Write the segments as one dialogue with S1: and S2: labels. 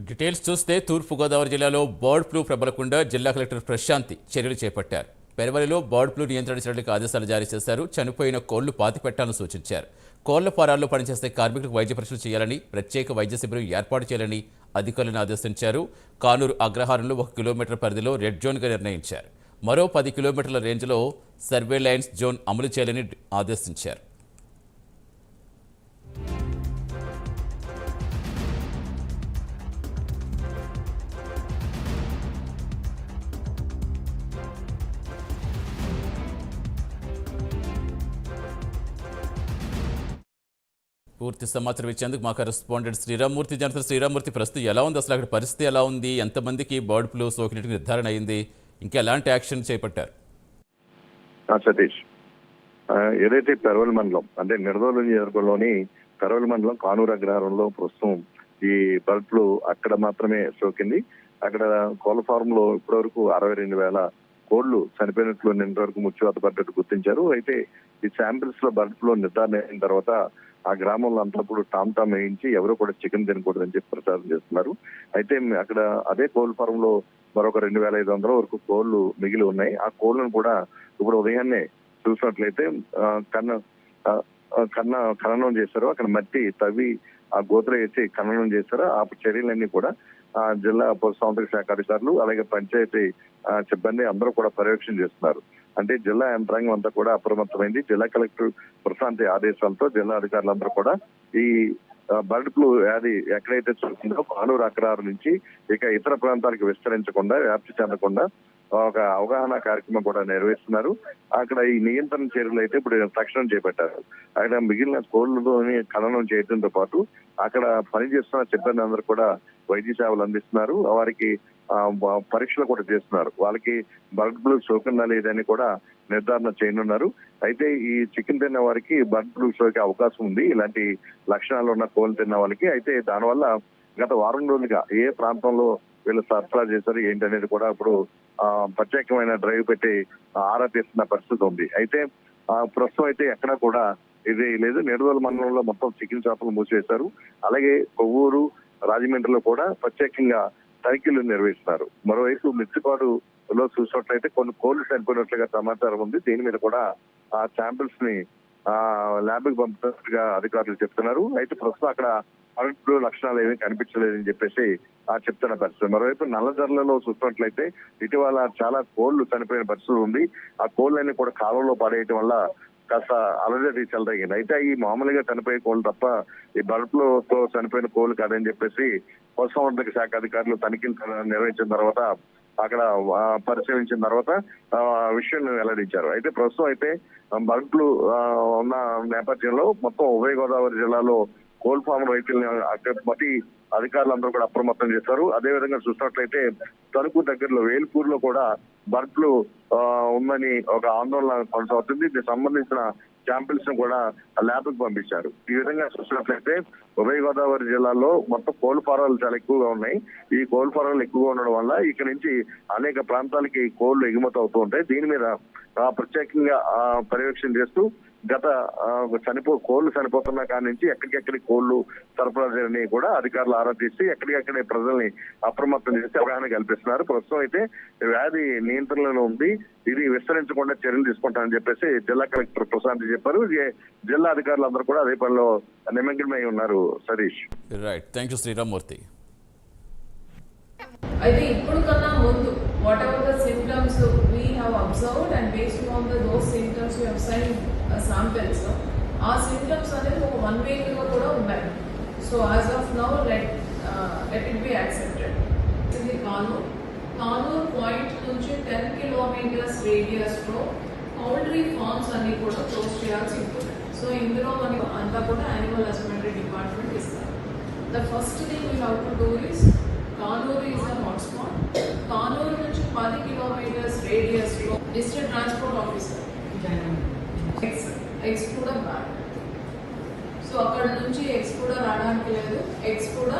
S1: Details చూస్తే తూర్పుగోదావరి జిల్లాలో bird flu ప్రబలకుండా జిల్లా కలెక్టర్ ప్రశాంతి చర్యలు చేపట్టారు. పెరవలిలో బర్డ్ ఫ్లూ నియంత్రణ చర్యలకు ఆదేశాలు జారీ చేశారు. చనిపోయిన కోళ్ళు పాతి పెట్టాలని సూచించారు. కోళ్ళ ఫారాల్లో పనిచేసే కార్మికులకు వైద్య పరీక్షలు చేయాలని ప్రత్యేక వైద్య శిబిరం ఏర్పాటు చేయాలని అధికారులను ఆదేశించారు. కానూరు అగ్రహారంలో ఒక కిలోమీటర్ పరిధిలో రెడ్ జోన్గా నిర్ణయించారు. మరో పది కిలోమీటర్ల రేంజ్లో సర్వేలైన్స్ జోన్ అమలు చేయాలని ఆదేశించారు. పూర్తి సమాచారం ఇచ్చేందుకు మా కరెస్పాండెంట్ శ్రీరామూర్తి జనత శ్రీరామూర్తి ప్రస్తుతం ఎలా ఉంది? అసలు అక్కడ పరిస్థితి ఎలా ఉంది? ఎంతమందికి బర్డ్ ఫ్లూ సోకినట్టు నిర్ధారణ అయింది? ఇంకా ఎలాంటి యాక్షన్ చేపట్టారు?
S2: సతీష్ ఏదైతే పెరవల్ మండలం అంటే నిడదోలు నియోజకవర్గంలోని పెరవల్ మండలం కానూరు అగ్రహారంలో ప్రస్తుతం ఈ బర్డ్ ఫ్లూ అక్కడ మాత్రమే సోకింది. అక్కడ కోళ్ళ ఫారం లో ఇప్పటివరకు అరవై రెండు వేల కోళ్ళు చనిపోయినట్లు నిన్న వరకు ముచ్చువాత పడ్డట్టు గుర్తించారు. అయితే ఈ శాంపిల్స్లో బర్డ్ ఫ్లూ నిర్ధారణ అయిన తర్వాత ఆ గ్రామంలో అంతా కూడా టామ్ టామ్ వేయించి ఎవరు కూడా చికెన్ తినకూడదని చెప్పి ప్రచారం చేస్తున్నారు. అయితే అక్కడ అదే కోళ్ళ ఫారం లో మరొక రెండు వేల ఐదు వందల వరకు కోళ్ళు మిగిలి ఉన్నాయి. ఆ కోళ్ళను కూడా ఇప్పుడు ఉదయాన్నే చూసినట్లయితే కన్న కన్న ఖననం చేశారు. అక్కడ మట్టి తవ్వి ఆ గోత్ర వేసి ఖననం చేశారు. ఆ చర్యలన్నీ కూడా ఆ జిల్లా పశు శాఖ అధికారులు అలాగే పంచాయతీ సిబ్బంది అందరూ కూడా పర్యవేక్షణ చేస్తున్నారు. అంటే జిల్లా యంత్రాంగం అంతా కూడా అప్రమత్తమైంది. జిల్లా కలెక్టర్ ప్రశాంతి ఆదేశాలతో జిల్లా అధికారులందరూ కూడా ఈ బర్డ్ ఫ్లూ వ్యాధి ఎక్కడైతే చూసిందో కానూరు అక్రారు నుంచి ఇక ఇతర ప్రాంతాలకు విస్తరించకుండా వ్యాప్తి చెందకుండా ఒక అవగాహన కార్యక్రమం కూడా నిర్వహిస్తున్నారు. అక్కడ ఈ నియంత్రణ చర్యలు అయితే ఇప్పుడు తక్షణం చేపట్టారు. అక్కడ మిగిలిన కోళ్ళతోని ఖననం చేయడంతో పాటు అక్కడ పనిచేస్తున్న సిబ్బంది అందరూ కూడా వైద్య సేవలు అందిస్తున్నారు. వారికి పరీక్షలు కూడా చేస్తున్నారు. వాళ్ళకి బర్డ్ ఫ్లూ సోకిందా లేదని కూడా నిర్ధారణ చేయనున్నారు. అయితే ఈ చికెన్ తిన్న వారికి బర్డ్ ఫ్లూ సోకే అవకాశం ఉంది. ఇలాంటి లక్షణాలు ఉన్న కోళ్ళు తిన్న వాళ్ళకి అయితే దానివల్ల గత వారం రోజులుగా ఏ ప్రాంతంలో వీళ్ళు సరఫరా చేశారు ఏంటనేది కూడా ఇప్పుడు ప్రత్యేకమైన డ్రైవ్ పెట్టి ఆరా తీస్తున్న పరిస్థితి ఉంది. అయితే ప్రస్తుతం అయితే ఎక్కడ కూడా ఇది లేదు. నిడదోలు మండలంలో మొత్తం చికెన్ షాపులు మూసివేశారు. అలాగే కొవ్వూరు రాజమండ్రిలో కూడా ప్రత్యేకంగా తనిఖీలు నిర్వహిస్తున్నారు. మరోవైపు మిర్చిపాడులో చూసినట్లయితే కొన్ని కోళ్ళు చనిపోయినట్లుగా సమాచారం ఉంది. దీని మీద కూడా ఆ శాంపిల్స్ని ల్యాబ్కి పంపినట్టుగా అధికారులు చెప్తున్నారు. అయితే ప్రస్తుతం అక్కడ బర్డ్ లక్షణాలు ఏమీ కనిపించలేదని చెప్పేసి ఆ చెప్తున్న పరిస్థితి. మరోవైపు నల్లజర్లలో చూసినట్లయితే ఇటీవల చాలా కోళ్ళు చనిపోయిన పరిస్థితి ఉంది. ఆ కోళ్ళని కూడా కాలంలో పడేయటం వల్ల కాస్త అలజడి చెలరేగింది అయితే ఈ మామూలుగా చనిపోయే కోళ్ళు తప్ప ఈ బర్డ్తో చనిపోయిన కోళ్ళు కాదని చెప్పేసి పశుసంవర్ధక శాఖ అధికారులు తనిఖీలు నిర్వహించిన తర్వాత అక్కడ పరిశీలించిన తర్వాత ఆ విషయం వెల్లడించారు. అయితే ప్రస్తుతం అయితే బర్డ్ ఉన్న నేపథ్యంలో మొత్తం ఉభయ గోదావరి జిల్లాలో కోల్డ్ ఫామ్ రైతుల్ని అక్కడ మతి అధికారులందరూ కూడా అప్రమత్తం చేశారు అదే విధంగా చూసినట్లయితే తణుకు దగ్గరలో వేల్పూర్ కూడా బర్డ్ ఫ్లూ ఉందని ఒక ఆందోళన కొనసాగుతుంది. దీనికి సంబంధించిన శాంపిల్స్ను కూడా ల్యాబ్కు పంపించారు. ఈ విధంగా చూసినట్లయితే ఉభయ గోదావరి జిల్లాలో మొత్తం కోల్ ఫారాలు చాలా ఎక్కువగా ఉన్నాయి. ఈ కోల్ ఫారాలు ఎక్కువగా ఉండడం వల్ల ఇక్కడ నుంచి అనేక ప్రాంతాలకి కోళ్ళు ఎగుమతి అవుతూ ఉంటాయి. దీని మీద ప్రత్యేకంగా పర్యవేక్షణ చేస్తూ గత చనిపో కోళ్ళు చనిపోతున్న కాడి నుంచి ఎక్కడికెక్కడి కోళ్ళు సరఫరా చేయని కూడా అధికారులు ఆరా తీసి ఎక్కడికెక్కడి ప్రజల్ని అప్రమత్తం చేసి అవగాహన కల్పిస్తున్నారు. ప్రస్తుతం అయితే వ్యాధి నియంత్రణలో ఉంది. ఇది విస్తరించకుండా చర్యలు తీసుకుంటామని చెప్పేసి జిల్లా కలెక్టర్ ప్రశాంత్ చెప్పారు. ఇది జిల్లా అధికారులు అందరూ కూడా అదే పనిలో నిమగ్నమై ఉన్నారు Satish.
S1: Right thank you Sreeramamurthy
S3: అయితే ఇప్పుడు కన్నా ముందు whatever the symptoms have observed and based on the those symptoms those have sent uh, samples ఆ సిమ్టమ్స్ అనేది ఒక వన్ వీక్ వీక్గా కూడా ఉన్నాయి so as of now let let it be accepted ఇది కానూర్ కానూర్ పాయింట్ నుంచి టెన్ కిలోమీటర్స్ రేడియస్లో poultry farms అన్ని కూడా క్లోజ్ చేయాల్సి ఉంటుంది. సో ఇందులో మనకి అంతా కూడా యానిమల్ హస్బెండరీ డిపార్ట్మెంట్ ఇస్తారు. The first thing we have to do is Kanur is a రేడియస్లో district transport officer ex ex కూడా బ్యాడ్ సో అక్కడ నుంచి ఎక్స్ కూడా రావడానికి లేదు. ఎక్స్ కూడా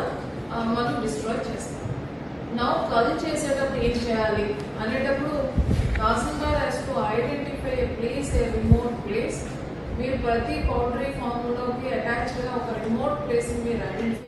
S3: ఆ, మనం డిస్ట్రాయ్ చేస్తాం. నా కల్ చేసేటప్పుడు ఏం చేయాలి? అనేటప్పుడు tahsildar has to identify a place a remote place మీరు ప్రతి పౌల్ట్రీ ఫామ్లోకి అటాచ్గా ఒక రిమోట్ ప్లేస్ని మీరు ఐడెంటిఫై